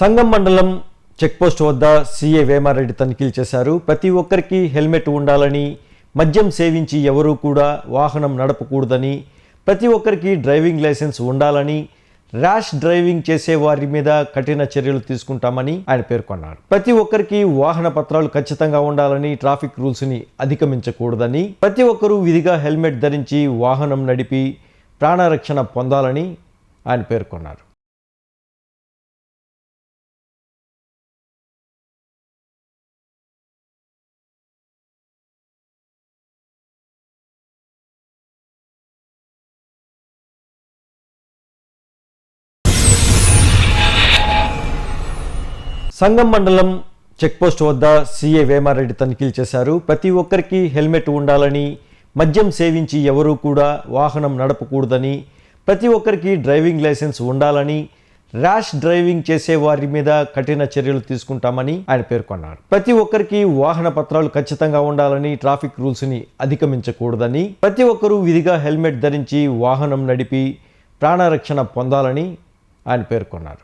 సంగం మండలం చెక్పోస్ట్ వద్ద సీఏ వేమారెడ్డి తనిఖీలు చేశారు. ప్రతి ఒక్కరికి హెల్మెట్ ఉండాలని మద్యం సేవించి ఎవరూ కూడా వాహనం నడపకూడదని ప్రతి ఒక్కరికి డ్రైవింగ్ లైసెన్స్ ఉండాలని ర్యాష్ డ్రైవింగ్ చేసే వారి మీద కఠిన చర్యలు తీసుకుంటామని ఆయన పేర్కొన్నారు. ప్రతి ఒక్కరికి వాహన పత్రాలు ఖచ్చితంగా ఉండాలని ట్రాఫిక్ రూల్స్ని అధిగమించకూడదని ప్రతి ఒక్కరూ విధిగా హెల్మెట్ ధరించి వాహనం నడిపి ప్రాణరక్షణ పొందాలని ఆయన పేర్కొన్నారు. సంగం మండలం చెక్పోస్ట్ వద్ద సీఏ వేమారెడ్డి తనిఖీలు చేశారు. ప్రతి ఒక్కరికి హెల్మెట్ ఉండాలని మద్యం సేవించి ఎవరూ కూడా వాహనం నడపకూడదని ప్రతి ఒక్కరికి డ్రైవింగ్ లైసెన్స్ ఉండాలని ర్యాష్ డ్రైవింగ్ చేసే వారి మీద కఠిన చర్యలు తీసుకుంటామని ఆయన పేర్కొన్నారు. ప్రతి ఒక్కరికి వాహన పత్రాలు ఖచ్చితంగా ఉండాలని ట్రాఫిక్ రూల్స్ని అధిగమించకూడదని ప్రతి ఒక్కరూ విధిగా హెల్మెట్ ధరించి వాహనం నడిపి ప్రాణరక్షణ పొందాలని ఆయన పేర్కొన్నారు.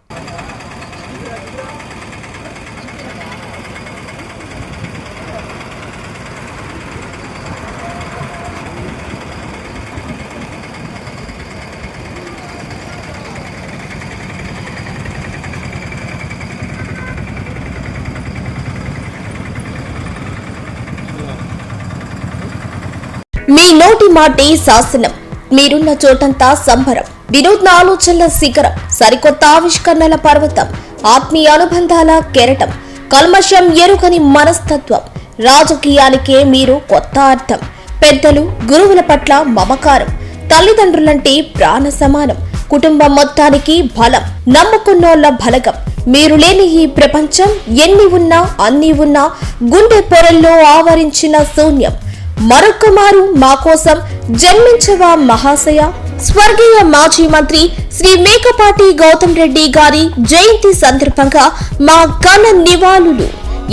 మీ నోటి మాటే శాసనం. మీరున్న చోటంతా సంబరం. వినూత్న ఆలోచనల శిఖరం. సరికొత్త ఆవిష్కరణల పర్వతం. ఆత్మీయ అనుబంధాల కెరటం. కల్మషం ఎరుకని మనస్తత్వం. రాజకీయానికే మీరు కొత్త అర్థం. పెద్దలు గురువుల పట్ల మమకారం. తల్లిదండ్రులంటే ప్రాణ సమానం. కుటుంబం మొత్తానికి బలం. నమ్ముకున్నోళ్ళ బలగం. మీరు లేని ఈ ప్రపంచం ఎన్ని ఉన్నా అన్ని ఉన్నా గుండె పొరల్లో ఆవరించిన శూన్యం. మరొకమారు మా కోసం జన్మించవా మహాశయ? స్వర్గీయ మాజీ మంత్రి శ్రీ మేకపాటి గౌతమ్ రెడ్డి గారి జయంతి సందర్భంగా మా ఘన నివాళులు.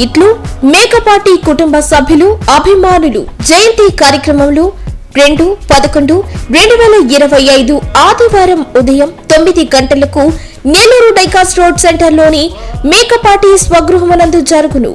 ఇట్లు మేకపాటి కుటుంబ సభ్యులు అభిమానులు జయంతి కార్యక్రమంలో రెండు పదకొండు రెండు వేల ఇరవై ఐదు ఆదివారం ఉదయం తొమ్మిది గంటలకు నెల్లూరు డైకాస్ రోడ్ సెంటర్లోని మేకపాటి స్వగృహమునందు జరుగును.